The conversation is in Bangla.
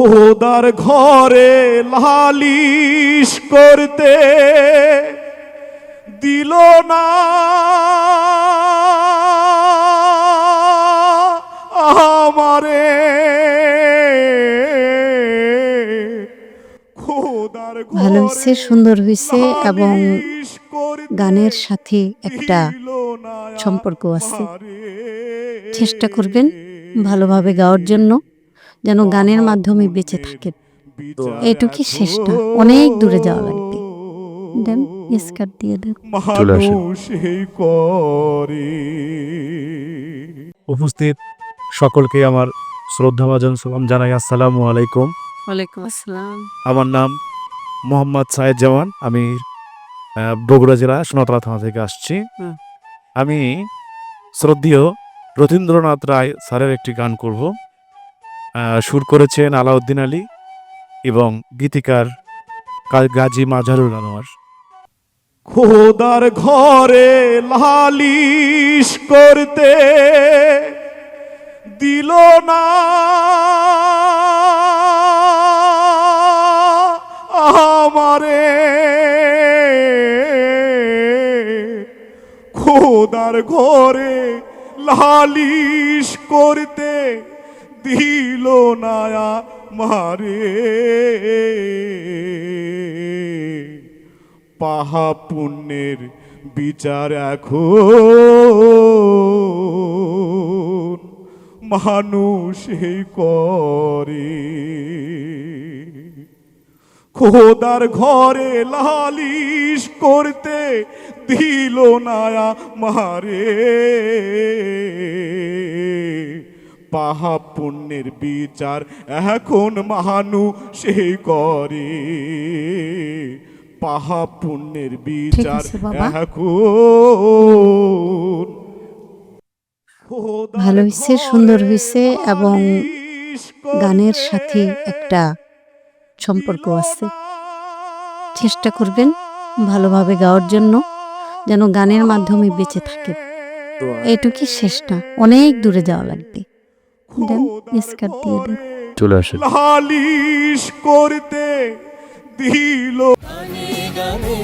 খোদার ঘরে লালিশ করতে দিল না। আমারে ভালো হয়েছে সুন্দর হয়েছে এবং গানের সাথে একটা সম্পর্ক আছে। চেষ্টা করবেন ভালোভাবে গাওয়ার জন্য। যেন গানের মাধ্যমে বেঁচে থাকেন এটুকুই শেষ না অনেক দূরে যাওয়া লাগবে। দেন স্কার্ট দিয়ে দেন। চলে আসেন। উপস্থিত সকলকে আমার শ্রদ্ধাভাজন সালাম জানাই। আসসালামু আলাইকুম। ওয়ালাইকুম আসসালাম। আমার নাম মোহাম্মদ সায়েদ জামান আমি বগুড়া জেলা সোনাতলা থানা থেকে আসছি। আমি শ্রদ্ধেয় রথীন্দ্রনাথ রায় স্যারের একটি গান করব। সুর করেছেন আলাউদ্দিন আলী এবং গীতিকার গাজী মাজারুল আনোয়ার। খোদার ঘরে লালিশ করতে দিল না। আমারে খোদার ঘরে লালিশ করতে দিল না মারে পাহা পুণ্যের বিচার এখন মানুষ করে। খোদার ঘরে লালিশ করতে দিল না মারে পাহা পুণ্যের বিচার এখন মাহানু সে করে। পাহা পুণ্যের বিচার এখন ভালো হয়েছে সুন্দর হয়েছে এবং গানের সাথে একটা সম্পর্ক আছে। চেষ্টা করবেন ভালোভাবে গাওয়ার জন্য যেন গানের মাধ্যমে বেঁচে থাকেন এটুকুই শেষ না অনেক দূরে যাওয়া লাগবে। দেন স্কার্ট দিয়ে দেন। চলে আসেন। লালিশ করতে দিল। গানে